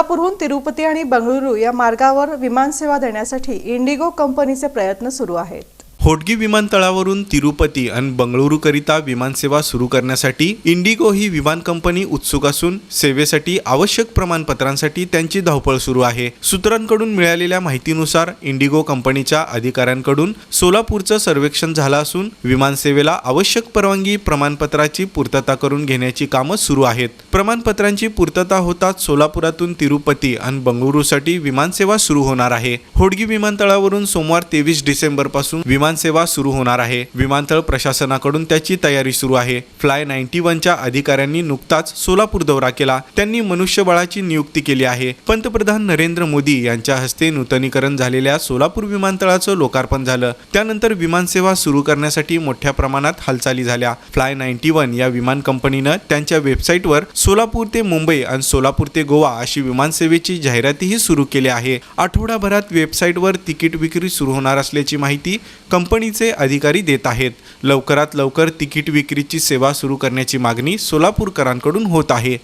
सोलापूरहून तिरुपती आणि बंगळुरू या मार्गावर विमानसेवा देण्यासाठी इंडिगो कंपनीचे प्रयत्न सुरू आहेत. होटगी विमानतळावरून तिरुपती आणि बंगळुरूकरिता विमानसेवा सुरू करण्यासाठी इंडिगो ही विमान कंपनी उत्सुक असून सेवेसाठी आवश्यक प्रमाणपत्रांसाठी त्यांची धावपळ सुरू आहे. सूत्रांकडून मिळालेल्या माहितीनुसार इंडिगो कंपनीच्या अधिकाऱ्यांकडून सोलापूरचं सर्वेक्षण झालं असून विमानसेवेला आवश्यक परवानगी प्रमाणपत्राची पूर्तता करून घेण्याची कामं सुरू आहेत. प्रमाणपत्रांची पूर्तता होताच सोलापुरातून तिरुपती आणि बंगळुरूसाठी विमानसेवा सुरू होणार आहे. होडगी विमानतळावरून सोमवार तेवीस डिसेंबरपासून विमान विमानसेवा सुरू होणार आहे. विमानतळ प्रशासनाकडून त्याची तयारी सुरू आहे. फ्लाय नाईन्टी वनच्या अधिकाऱ्यांनी नुकताच सोलापूर दौरा केला. त्यांनी मनुष्यबळाची नियुक्ती केली आहे. पंतप्रधान नरेंद्र मोदी यांच्या हस्ते नूतनीकरण झालेल्या सोलापूर विमानतळाचं लोकार्पण झालं. त्यानंतर विमानसेवा सुरू करण्यासाठी मोठ्या प्रमाणात हालचाली झाल्या. फ्लाय नाईन्टी वन या विमान कंपनीनं त्यांच्या वेबसाईटवर सोलापूर ते मुंबई आणि सोलापूर ते गोवा अशी विमानसेवेची जाहिरातीही सुरू केली आहे. आठवडाभरात वेबसाईटवर तिकीट विक्री सुरू होणार असल्याची माहिती कंपनीचे अधिकारी देत आहेत. लवकरात लवकर तिकीट विक्रीची सेवा सुरू करण्याची मागणी सोलापूरकरांकडून होत आहे.